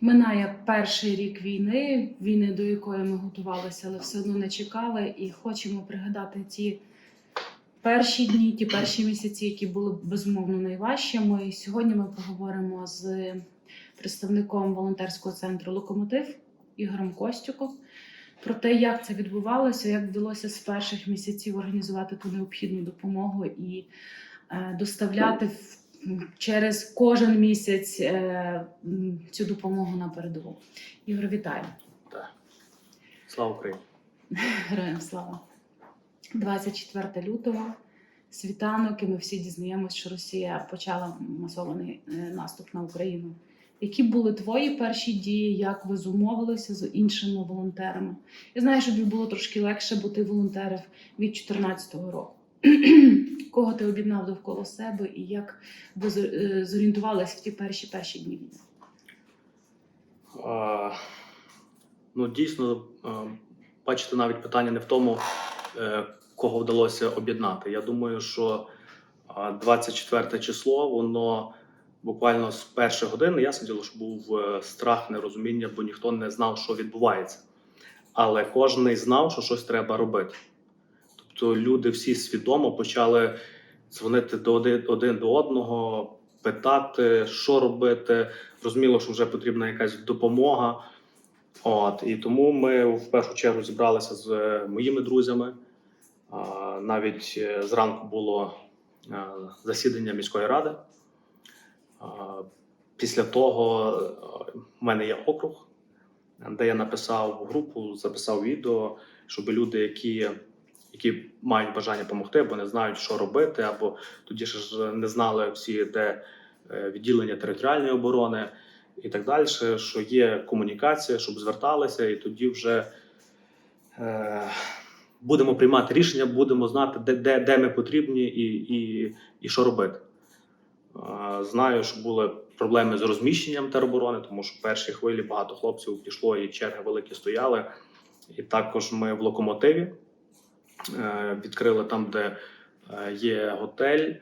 Минає перший рік війни, війни до якої ми готувалися, але все одно не чекали, і хочемо пригадати ті перші дні, ті перші місяці, які були безумовно найважчими. І сьогодні ми поговоримо з представником волонтерського центру Локомотив Ігорем Костюком про те, як це відбувалося, як вдалося з перших місяців організувати ту необхідну допомогу і е, доставляти в через кожен місяць е, цю допомогу на передову. Ігор, вітаю! Так. Слава Україні! Героям слава! 24 лютого, світанок, і ми всі дізнаємось, що Росія почала масований е, наступ на Україну. Які були твої перші дії, як ви зумовилися з іншими волонтерами? Я знаю, що тобі було трошки легше, бо ти від 2014 року. Кого ти об'єднав довкола себе і як ви е, зорієнтувалися в ті перші перші дні війни? А, ну, дійсно, бачите, навіть питання не в тому, е, кого вдалося об'єднати. Я думаю, що 24 число, воно буквально з першої години ясно діло, що був е, страх, нерозуміння, бо ніхто не знав, що відбувається. Але кожен знав, що щось треба робити. Тобто люди всі свідомо почали дзвонити до один, один до одного, питати, що робити. Зрозуміло, що вже потрібна якась допомога. От, і тому ми в першу чергу зібралися з е, моїми друзями. Навіть е, зранку було е, засідання міської ради. Після того в мене є округ, де я написав групу, записав відео, щоб люди, які, які мають бажання допомогти, або не знають, що робити, або тоді ж не знали всі, де е, відділення територіальної оборони і так далі, що є комунікація, щоб зверталися, і тоді вже е, будемо приймати рішення, будемо знати, де, де, де ми потрібні і, і, і що робити. Е, Знаю, що були проблеми з розміщенням тероборони, тому що в першій хвилі багато хлопців пішло і черги великі стояли. І також ми в локомотиві відкрили там, де е, є готель,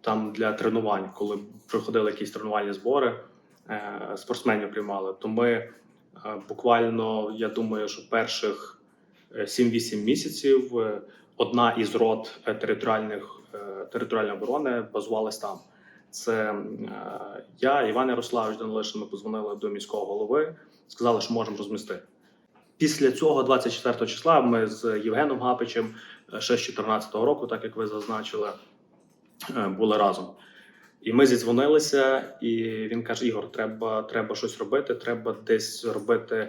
там для тренувань, коли проходили якісь тренувальні збори, е, спортсменів приймали. То ми е, буквально, я думаю, що перших е, 7-8 місяців е, одна із рот е, територіальних е, територіальної оборони базувалась там. Це е, я, Іван Ярославович Данилишин, ми позвонили до міського голови, сказали, що можемо розмістити. Після цього, 24 числа, ми з Євгеном Гапичем е, ще з 2014 року, так як ви зазначили, е, були разом. І ми зідзвонилися, і він каже: Ігор, треба, треба щось робити, треба десь робити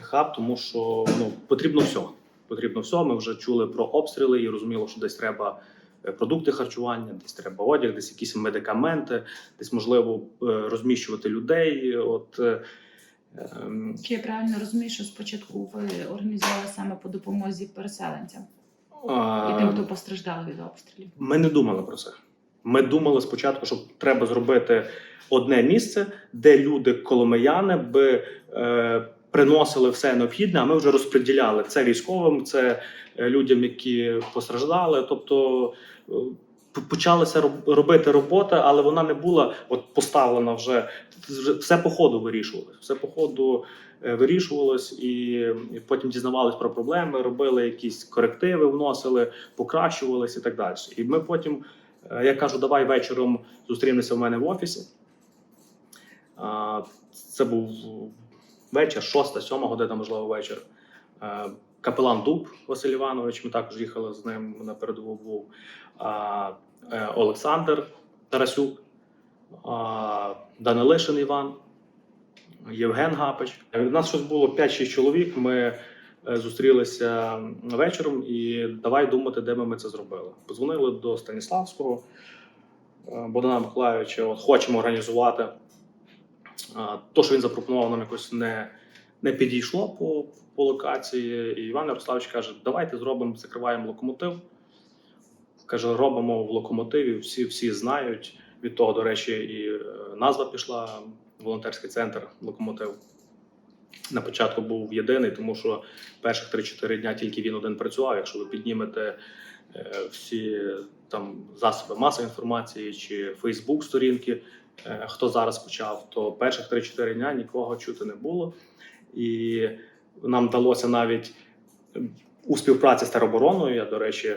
хаб, тому що ну, потрібно все. Потрібно все. Ми вже чули про обстріли і розуміло, що десь треба е, продукти харчування, десь треба одяг, десь якісь медикаменти, десь можливо розміщувати людей. От Чи я правильно розумію, що спочатку ви організували саме по допомозі переселенцям і тим, хто постраждали від обстрілів? Ми не думали про це. Ми думали спочатку, що треба зробити одне місце, де люди коломияни би е, приносили все необхідне, а ми вже розподіляли це військовим, це людям, які постраждали. Тобто е, почалася роб- робити робота, але вона не була от поставлена вже. Все по ходу вирішувалось. Все по ходу е, вирішувалось, і, потім дізнавались про проблеми, робили якісь корективи, вносили, покращувались і так далі. І ми потім. Е, Я кажу, давай вечором зустрінемося в мене в офісі. Це був вечір, 6-7 година, можливо, вечір. Капелан Дуб Василь Іванович, ми також їхали з ним на передову був. Е, Олександр Тарасюк, Данилишин Іван, Євген Гапич. У нас щось було 5-6 чоловік. Ми е, зустрілися вечором і давай думати, де ми це зробили. Позвонили до Станіславського е, Богдана Миколайовича. От хочемо організувати. То, що він запропонував, нам якось не, не підійшло по, по локації. І Іван Ярославович каже: давайте зробимо, закриваємо локомотив. Каже, робимо в локомотиві, всі, всі знають. Від того, до речі, і е, назва пішла волонтерський центр локомотив. На початку був єдиний, тому що перших 3-4 дня тільки він один працював. Якщо ви піднімете е, всі там засоби масової інформації чи Фейсбук сторінки. е, Хто зараз почав, то перших 3-4 дня нікого чути не було. І нам вдалося навіть е, у співпраці з теробороною. Я, до речі,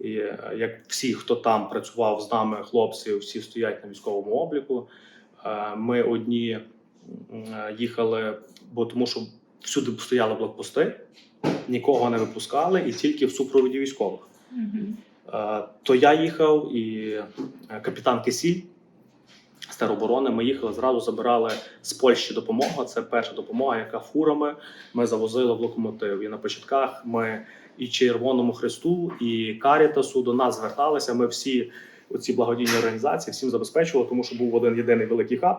і е, як всі, хто там працював з нами, хлопці, всі стоять на військовому обліку. Е, Ми одні е, їхали, бо тому що всюди стояли блокпости, нікого не випускали, і тільки в супроводі військових. Мгм. Е, То я їхав і капітан Кисіль тероборони. Ми їхали зразу, забирали з Польщі допомогу. Це перша допомога, яка фурами ми завозили в локомотив. І на початках ми і Червоному Христу, і Карітасу до нас зверталися. Ми всі оці благодійні організації всім забезпечували, тому що був один єдиний великий хаб,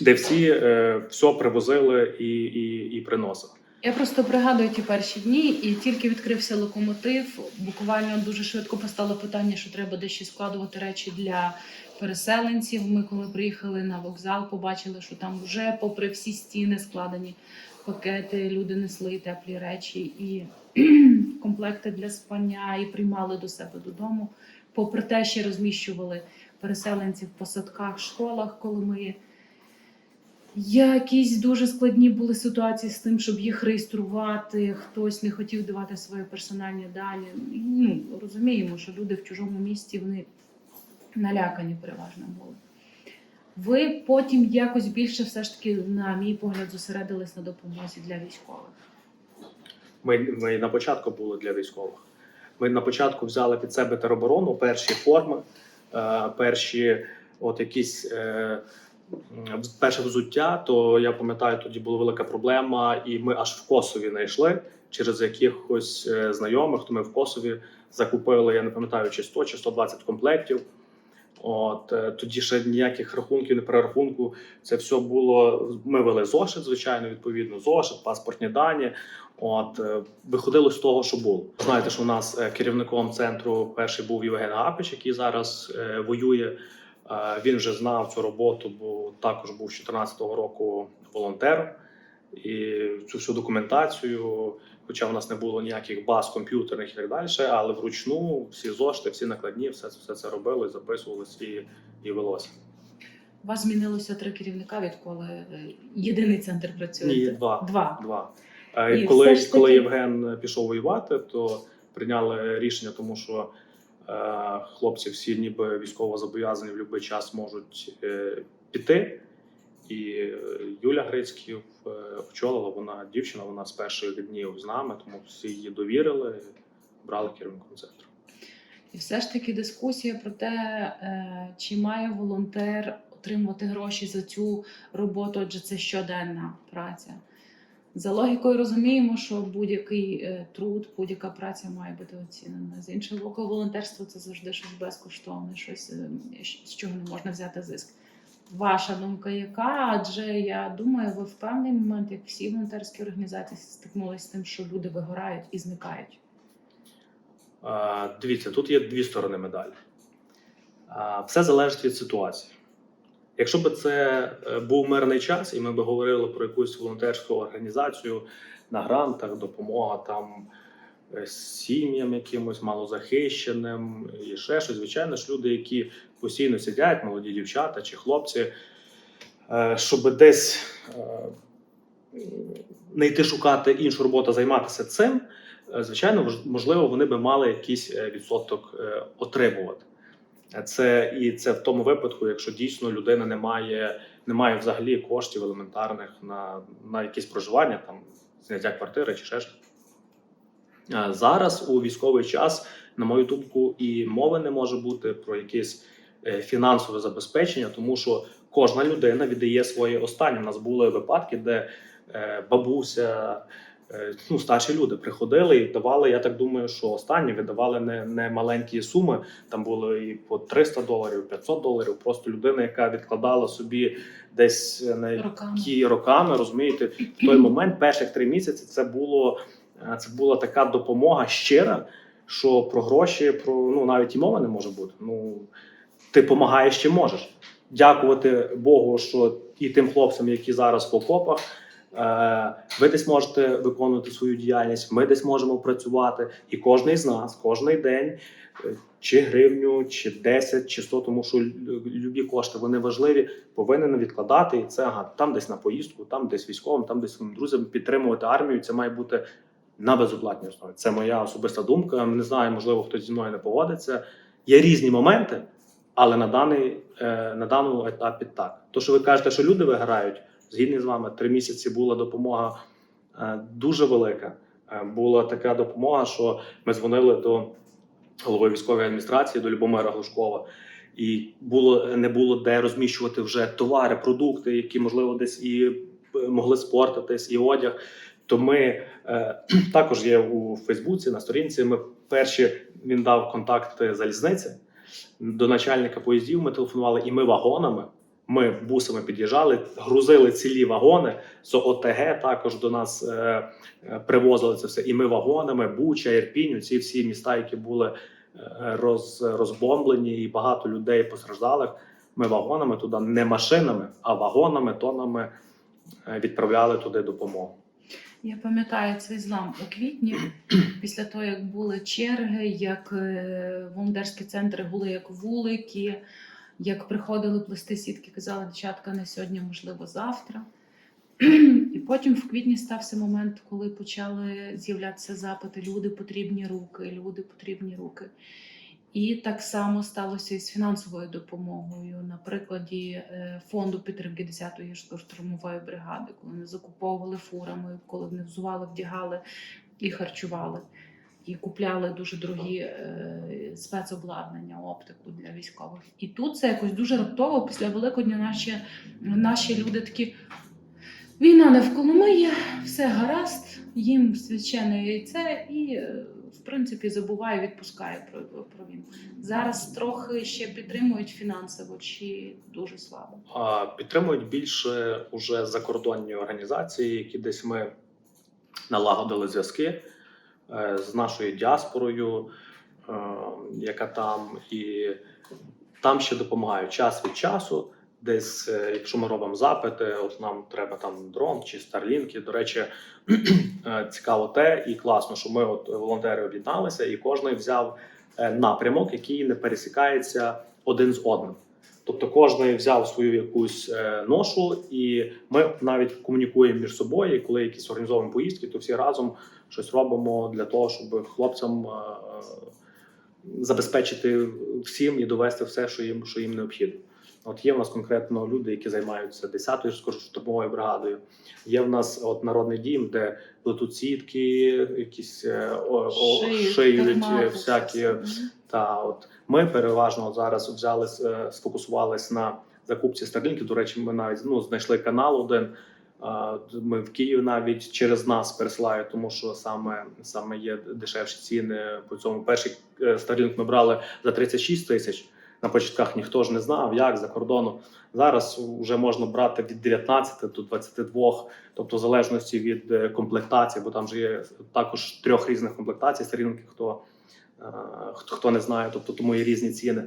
де всі е, все привозили і, і, і приносили. Я просто пригадую ті перші дні, і тільки відкрився локомотив. Буквально дуже швидко постало питання, що треба дещо складувати речі для переселенців. Ми, коли приїхали на вокзал, побачили, що там вже, попри всі стіни, складені пакети, люди несли теплі речі і комплекти для спання, і приймали до себе додому. Попри те, ще розміщували переселенців в посадках, школах, коли ми Якісь дуже складні були ситуації з тим, щоб їх реєструвати. Хтось не хотів давати свої персональні дані. Ну розуміємо, що люди в чужому місті вони налякані переважно були. Ви потім якось більше, все ж таки, на мій погляд, зосередились на допомозі для військових. Ми, ми на початку були для військових. Ми на початку взяли під себе тероборону, перші форми, е, перші от якісь. Перше взуття, то я пам'ятаю, тоді була велика проблема, і ми аж в Косові знайшли через якихось е, знайомих. То ми в Косові закупили, я не пам'ятаю, чи 100 чи 120 комплектів. От е, тоді ще ніяких рахунків, не перерахунку. Це все було. Ми вели зошит, звичайно, відповідно, зошит, паспортні дані. От е, виходило з того, що було. Знаєте, що у нас керівником центру перший був Євген Гапич, який зараз воює. Е, Він вже знав цю роботу, бо також був з 2014 року волонтером. І цю всю документацію, хоча у нас не було ніяких баз комп'ютерних і так далі, але вручну всі зошити, всі накладні, все, все це робили, записувалось і, і велося. У вас змінилося три керівника, відколи е, єдиний центр працює. Ні, два. Два. Два. Е, І коли, таки- коли Євген пішов воювати, то прийняли рішення, тому що хлопці всі ніби військово зобов'язані в будь-який час можуть е, піти. І е, Юля Грицьків е, очолила вона дівчина, вона з перших днів з нами, тому всі її довірили, брали керівником центру. І все ж таки дискусія про те, е, чи має волонтер отримувати гроші за цю роботу, адже це щоденна праця. За логікою розуміємо, що будь-який е, труд, будь-яка праця має бути оцінена. З іншого боку, волонтерство це завжди щось безкоштовне, щось е, з чого не можна взяти зиск. Ваша думка яка? Адже я думаю, ви в певний момент, як всі волонтерські організації, стикнулися з тим, що люди вигорають і зникають. Дивіться, тут є дві сторони медалі. Все залежить від ситуації. Якщо б це е, був мирний час, і ми б говорили про якусь волонтерську організацію на грантах, допомога там е, сім'ям якимось малозахищеним і ще щось, звичайно ж, люди, які постійно сидять, молоді дівчата чи хлопці, е, щоб десь не йти шукати іншу роботу, займатися цим, звичайно, мож- можливо, вони би мали якийсь відсоток отримувати. Це і це в тому випадку, якщо дійсно людина не має, не має взагалі коштів елементарних на, на якесь проживання, там зняття квартири чи ще. Е, Зараз у військовий час, на мою думку, і мови не може бути про якесь е, фінансове забезпечення, тому що кожна людина віддає своє останнє. У нас були випадки, де е, бабуся, ну, старші люди приходили і давали. Я так думаю, що останні видавали не, не маленькі суми. Там було і по 300 доларів, 500 доларів. Просто людина, яка відкладала собі десь е, на Роками. які роками, розумієте, в той момент, перших три місяці, це було е, це була така допомога щира, що про гроші, про ну навіть і мови не може бути. Ну ти допомагаєш, чи можеш. Дякувати Богу, що і тим хлопцям, які зараз в окопах, Е, Ви десь можете виконувати свою діяльність, ми десь можемо працювати, і кожен з нас, кожен день, е, чи гривню, чи 10, чи 100, тому що любі кошти вони важливі, повинен відкладати і це ага, там десь на поїздку, там десь військовим, там десь своїм друзям підтримувати армію. Це має бути на безоплатній основі. Це моя особиста думка. Не знаю, можливо, хтось зі мною не погодиться. Є різні моменти, але на даний е, на даному етапі так. То, що ви кажете, що люди виграють, згідні з вами, три місяці була допомога е, дуже велика. Е, Була така допомога, що ми дзвонили до голови військової адміністрації, до Любомира Глушкова. І було не було де розміщувати вже товари, продукти, які можливо десь і е, могли спортитись, і одяг. То ми також є у Фейсбуці на сторінці. Ми перші він дав контакти залізниці до начальника поїздів. Ми телефонували, і ми вагонами. Ми бусами під'їжджали, грузили цілі вагони з ОТГ. Також до нас е, е, привозили це все. І ми вагонами, Буча, Ірпінь, ці всі міста, які були е, роз, розбомблені, і багато людей постраждалих. Ми вагонами туди не машинами, а вагонами, тонами е, відправляли туди допомогу. Я пам'ятаю цей злам у квітні, після того, як були черги, як волонтерські центри були як вулики, як приходили плести сітки, казали, дівчатка не сьогодні, можливо, завтра. І потім в квітні стався момент, коли почали з'являтися запити: люди потрібні руки, люди потрібні руки. І так само сталося і з фінансовою допомогою на прикладі е, фонду підтримки 10-ї штурмової бригади, коли вони закуповували фурами, коли вони взували, вдягали і харчували, і купляли дуже дорогі е, спецобладнання, оптику для військових. І тут це якось дуже раптово після Великодня наші, наші люди такі. Війна не в Коломиї, все гаразд, їм священне яйце і, е, в принципі, забуває, відпускає про, про війну. Зараз трохи ще підтримують фінансово чи дуже слабо. А підтримують більше уже закордонні організації, які десь ми налагодили зв'язки з нашою діаспорою, е, яка там, і там ще допомагають час від часу. Десь, е, якщо ми робимо запити, от нам треба там дрон чи старлінки. До речі, е, цікаво те і класно, що ми, от волонтери, об'єдналися, і кожен взяв е, напрямок, який не пересікається один з одним. Тобто кожен взяв свою якусь е, ношу, і ми навіть комунікуємо між собою. Коли якісь організовуємо поїздки, то всі разом щось робимо для того, щоб хлопцям е, забезпечити всім і довести все, що їм, що їм необхідно. От є в нас конкретно люди, які займаються 10-ю штурмовою бригадою. Є в нас от народний дім, де плетуть сітки, якісь е, о, о, шиють е, всякі. Та от ми переважно зараз взяли е, сфокусувались на закупці старлінків. До речі, ми навіть ну знайшли канал один. Ми в Київ навіть через нас пересилають, тому що саме саме є дешевші ціни по цьому. Перший старлінк ми брали за 36 тисяч. На початках ніхто ж не знав, як за кордону. Зараз вже можна брати від 19 до 22, тобто в залежності від е, комплектації, бо там же є також трьох різних комплектацій сторінки, хто, е, хто, хто не знає, тобто тому є різні ціни.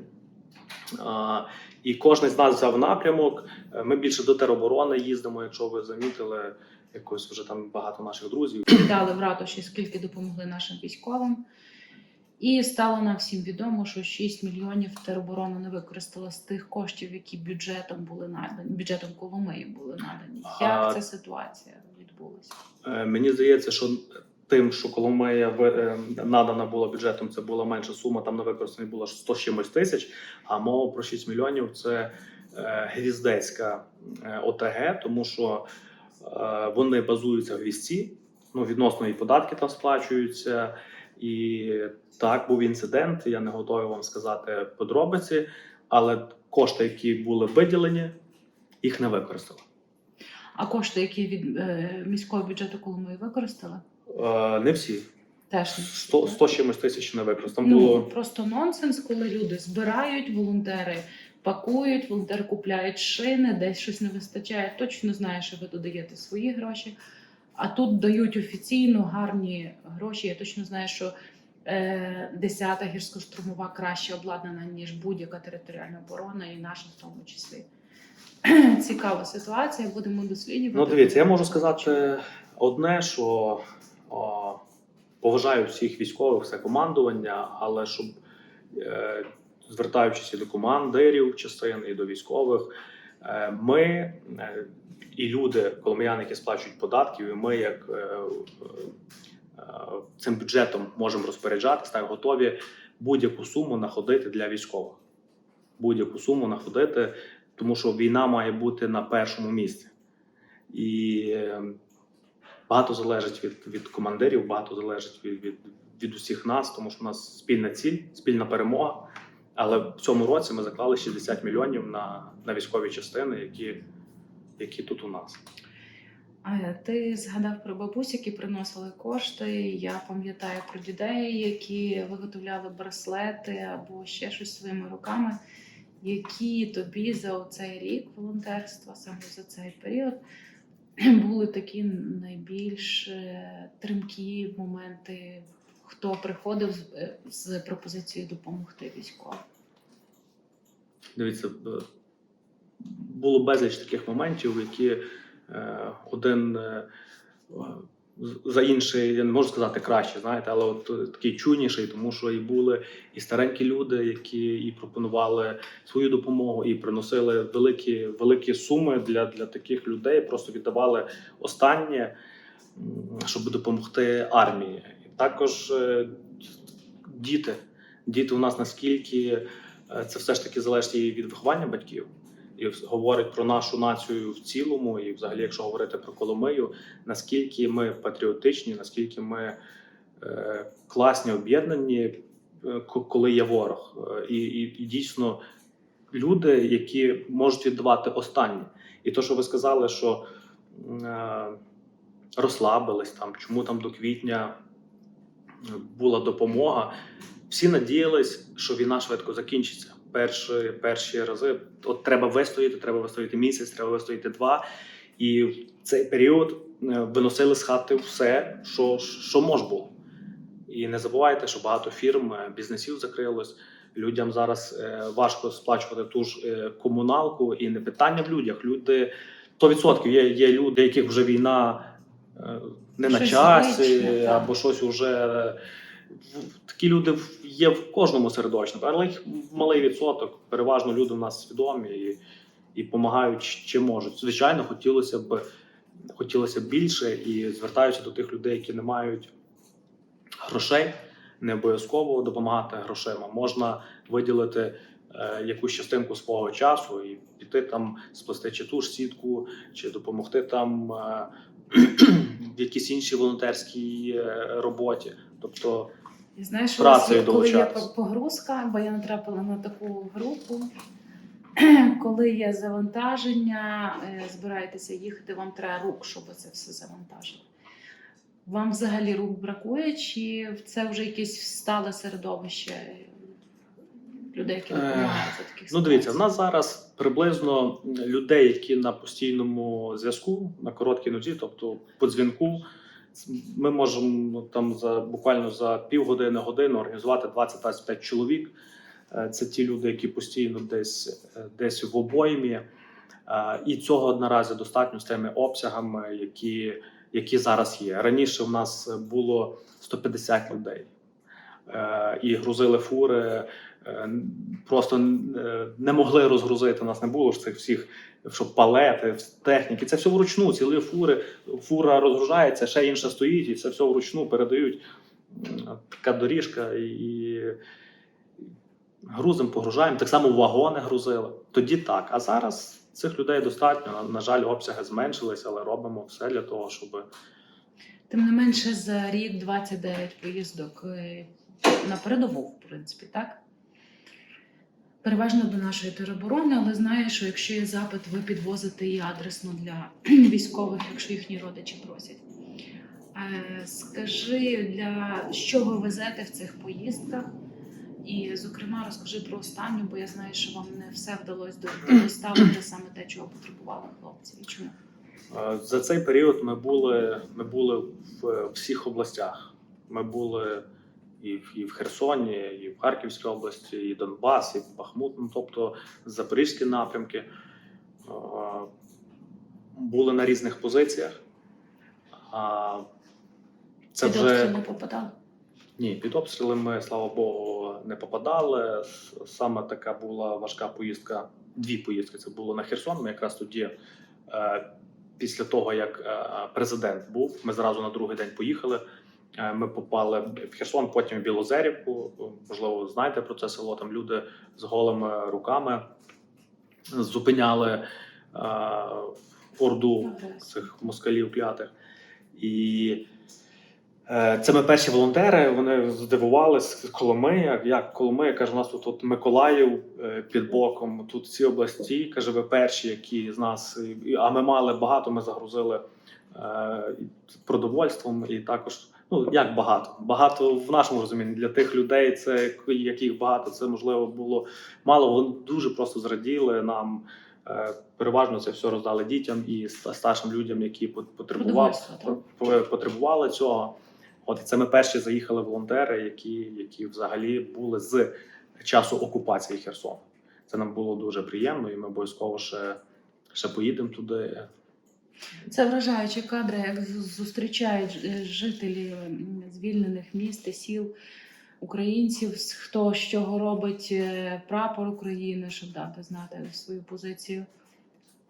І кожен з нас взяв напрямок. Е, Ми більше до тероборони їздимо, якщо ви замітили, якось вже там багато наших друзів. Дали в ратуші, скільки допомогли нашим військовим. І стало нам всім відомо, що 6 мільйонів тероборона не використала з тих коштів, які бюджетом були надані, бюджетом Коломиї були надані. Як А- ця ситуація відбулася? Е, Мені здається, що тим, що Коломия ви- е, надана була бюджетом, це була менша сума, там на використані було 100 чимось тисяч, а мова про 6 мільйонів це е, Гвіздецька е, ОТГ, тому що вони базуються в Гвіздці, ну, відносно і податки там сплачуються. І так, був інцидент, я не готовий вам сказати подробиці, але кошти, які були виділені, їх не використали. А кошти, які від е, міського бюджету Коломиї використали, Е, Не всі. теж не 100, 100 чимось тисяч не використав. Там Ну, було просто нонсенс, коли люди збирають, волонтери пакують, волонтери купляють шини, десь щось не вистачає. Точно знає, що ви додаєте свої гроші. А тут дають офіційно гарні гроші. Я точно знаю, що е, 10-та гірсько-штурмова краще обладнана, ніж будь-яка територіальна оборона, і наша в тому числі. цікава ситуація. Будемо досліджувати. Ну, дивіться, я можу сказати одне, що поважаю всіх військових, все командування, але щоб е, звертаючись і до командирів частин, і до військових, е, ми е, і люди, коломияни, які сплачують податків, і ми, як цим бюджетом можемо розпоряджатися, так готові будь-яку суму находити для військових. Будь-яку суму находити, тому що війна має бути на першому місці. І багато залежить від, від командирів, багато залежить від, від, від усіх нас, тому що у нас спільна ціль, спільна перемога. Але в цьому році ми заклали 60 мільйонів на, на військові частини, які, які тут у нас. А ти згадав про бабусь, які приносили кошти. Я пам'ятаю про дітей, які виготовляли браслети або ще щось своїми руками. Які тобі за цей рік волонтерства, саме за цей період, були такі найбільш тримкі моменти, хто приходив з, е, з пропозицією допомогти військовим? Дивіться, е, було безліч таких моментів, які е, один е, за інший, я не можу сказати краще, знаєте, але от е, такий чуйніший, тому що і були і старенькі люди, які і пропонували свою допомогу, і приносили великі, великі суми для, для таких людей, просто віддавали останнє, щоб допомогти армії. Також е, діти. Діти у нас наскільки е, це все ж таки залежить і від виховання батьків. І говорить про нашу націю в цілому, і взагалі, якщо говорити про Коломию, наскільки ми патріотичні, наскільки ми е, класні, об'єднані, е, коли є ворог. Е, І, і, і дійсно люди, які можуть віддавати останнє. І то, що ви сказали, що розслабились там, чому там до квітня була допомога. Всі надіялись, що війна швидко закінчиться. Перші, перші рази от треба вистояти, треба вистояти місяць, треба вистояти два. І в цей період е, виносили з хати все, що, що може було. І не забувайте, що багато фірм, е, бізнесів закрилось. Людям зараз е, важко сплачувати ту ж комуналку, і не питання в людях. Люди 100% є, є люди, яких вже війна не на Щось часі, звичне, або щось уже. Такі люди є в кожному середовищі, але їх малий відсоток. Переважно люди в нас свідомі і, і допомагають чи можуть. Звичайно, хотілося б хотілося б більше і звертаюся до тих людей, які не мають грошей. Не обов'язково допомагати грошима. Можна виділити е, якусь частинку свого часу і піти там сплести чи ту ж сітку, чи допомогти там е, в якійсь іншій волонтерській е, роботі. Тобто, І знаєш, Працею ось, коли є погрузка, бо я натрапила на таку групу. Коли є завантаження, е, збираєтеся їхати, вам треба рук, щоб це все завантажити. Вам взагалі рук бракує, чи це вже якесь стале середовище людей, які Е, допомагають за таких Ну, дивіться, в нас зараз приблизно людей, які на постійному зв'язку, на короткій нозі, тобто по дзвінку, ми можемо там за буквально за півгодини годину організувати 20-25 чоловік. Е, Це ті люди, які постійно десь, е, десь в обоймі. Е, І цього наразі достатньо з тими обсягами, які, які зараз є. Раніше в нас було 150 людей. І грузили фури просто не могли розгрузити. Нас не було ж цих всіх, щоб палети, техніки. Це все вручну, цілі фури. Фура розгружається, ще інша стоїть, і це все вручну передають. Така доріжка і грузимо, погружаємо. Так само вагони грузили. Тоді так. А зараз цих людей достатньо. На- На жаль, обсяги зменшились, але робимо все для того, щоб Тим не менше, за рік 29 поїздок е, на передову, в принципі, так? Переважно до нашої тероборони, але знаю, що якщо є запит, ви підвозите і адресно для військових, якщо їхні родичі просять. Е, Скажи, для що ви везете в цих поїздках? І, зокрема, розкажи про останню, бо я знаю, що вам не все вдалося доставити саме те, чого потребували хлопці. І чому? За цей період ми були, ми були в всіх областях. Ми були і в, і в Херсоні, і в Харківській області, і Донбас, і в Бахмут, ну, тобто Запорізькі напрямки. були на різних позиціях. А, Це Під вже обстріл не попадали. ні, під обстріли ми, слава Богу, не попадали. Саме така була важка поїздка. Дві поїздки. Це було на Херсон. Ми якраз тоді, е, після того як е, президент був, ми зразу на другий день поїхали. Е, Ми попали в Херсон, потім в Білозерівку. Можливо, знаєте про це село. Там люди з голими руками зупиняли е, орду цих москалів клятих. І е, це ми перші волонтери. Вони здивувалися Коломия. Як, Коломия? Каже, у нас тут, тут Миколаїв під боком, тут ці області. Каже, ви перші, які з нас. А ми мали багато, ми загрузили продовольством і також. Ну, як багато? Багато в нашому розумінні для тих людей, це яких багато, це можливо було мало. Вони дуже просто зраділи нам. Е, Переважно це все роздали дітям і старшим людям, які пот- потребували, потребували цього. От і це ми перші заїхали волонтери, які, які взагалі були з часу окупації Херсону. Це нам було дуже приємно, і ми обов'язково ще, ще поїдемо туди. Це вражаючі кадри, як зустрічають жителі звільнених міст і сіл українців, хто з чого робить е, прапор України, щоб дати знати свою позицію.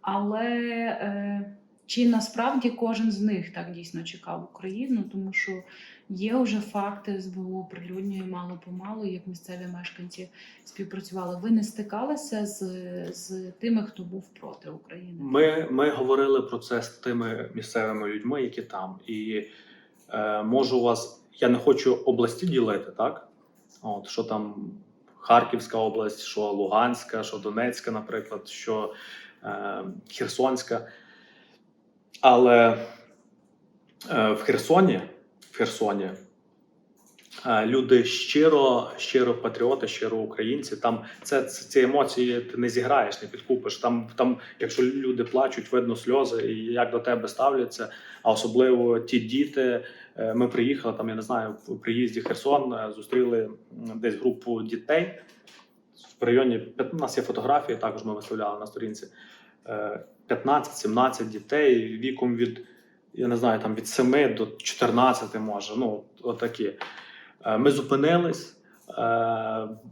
Але е, чи насправді кожен з них так дійсно чекав Україну, тому що є вже факти СБУ оприлюднює мало помалу, як місцеві мешканці співпрацювали. Ви не стикалися з, з тими, хто був проти України? Ми, ми говорили про це з тими місцевими людьми, які там. І е, можу вас, я не хочу області ділити, так? От, що там Харківська область, що Луганська, що Донецька, наприклад, що е, Херсонська. Але е, в Херсоні, в Херсоні е, люди щиро, щиро патріоти, щиро українці. Там це, це ці емоції ти не зіграєш, не підкупиш. Там, там, якщо люди плачуть, видно сльози, і як до тебе ставляться. А особливо ті діти. Е, Ми приїхали там, я не знаю, в приїзді Херсон зустріли десь групу дітей в районі у нас є фотографії, також ми виставляли на сторінці. Е, 15-17 дітей віком від, я не знаю, там від 7 до 14, може. Ну, отакі. Е, Ми зупинились. е,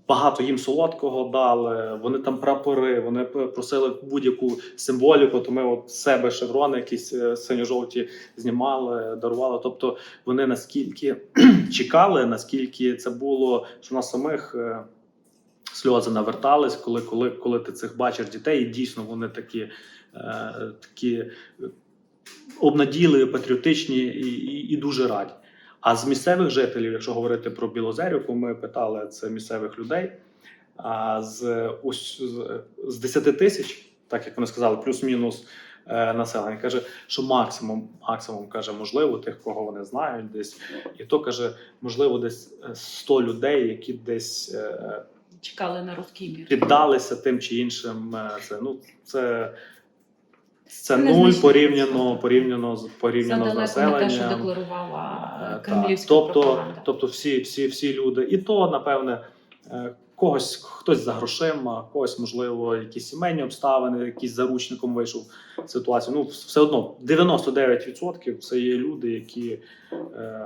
Багато їм солодкого дали. Вони там прапори, вони просили будь-яку символіку. То ми от себе шеврони, якісь е, синьо-жовті знімали, дарували. Тобто вони наскільки чекали, наскільки це було, що на самих сльози навертались, коли, коли, коли ти цих бачиш дітей, і дійсно вони такі, такі е, обнадійливі, патріотичні і, і, і дуже раді. А з місцевих жителів, якщо говорити про Білозерівку, ми питали це місцевих людей. А з, ось, з, з 10 тисяч, так як вони сказали, плюс-мінус е, населення, каже, що максимум, максимум каже, можливо, тих, кого вони знають, десь, і то каже, можливо, десь е, 100 людей, які десь е, Чекали на русський мір. піддалися тим чи іншим. е, Це ну це. Це нуль порівняно порівняно з порівняно з не те, що декларувала е, кремлівська Тобто, пропаганда. тобто всі, всі, всі люди, і то напевне. е, Когось хтось за грошима, когось, можливо, якісь сімейні обставини, якийсь заручником вийшов ситуацію. Ну, все одно 99% це є люди, які е,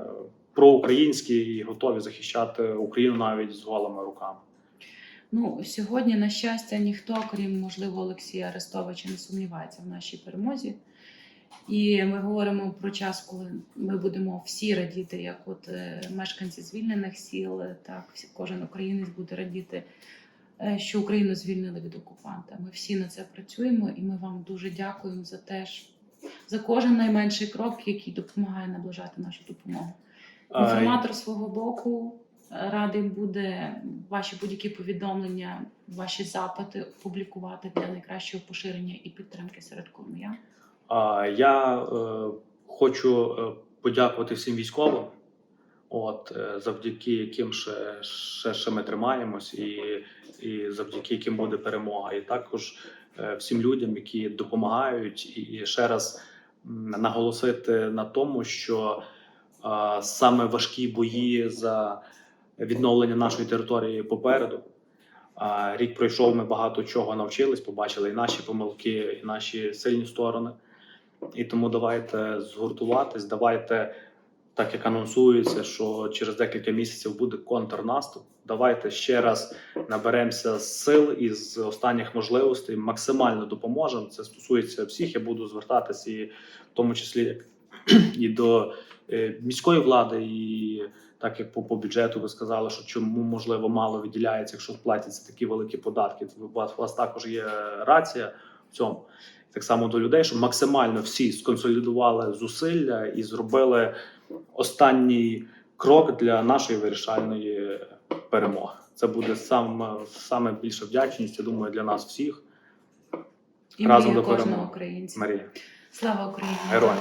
проукраїнські і готові захищати Україну навіть з голими руками. Ну, сьогодні, на щастя, ніхто, крім можливо Олексія Арестовича, не сумнівається в нашій перемозі. І ми говоримо про час, коли ми будемо всі радіти, як от е, мешканці звільнених сіл, так всі- кожен українець буде радіти, е, що Україну звільнили від окупанта. Ми всі на це працюємо, і ми вам дуже дякуємо за те, що- за кожен найменший крок, який допомагає наближати нашу допомогу. Інформатор свого боку радий буде ваші будь-які повідомлення, ваші запити публікувати для найкращого поширення і підтримки серед коломиян. Я е, хочу е, подякувати всім військовим, от, е, завдяки яким ще, ще, ще ми тримаємось, і, і завдяки яким буде перемога. І також е, всім людям, які допомагають, і ще раз наголосити на тому, що е, саме важкі бої за відновлення нашої території попереду. Рік пройшов, ми багато чого навчились, побачили і наші помилки, і наші сильні сторони. І тому давайте згуртуватись, давайте, так як анонсується, що через декілька місяців буде контрнаступ. Давайте ще раз наберемося сил і з останніх можливостей максимально допоможемо. Це стосується всіх. Я буду звертатися і в тому числі і до е, міської влади, і так як по, по бюджету ви сказали, що чому можливо мало виділяється, якщо платяться такі великі податки. У вас, у вас також є рація в цьому. Так само до людей, щоб максимально всі сконсолідували зусилля і зробили останній крок для нашої вирішальної перемоги. Це буде сам, саме більша вдячність, я думаю, для нас всіх. І Разом до перемоги. Марія. Слава Україні! Героям.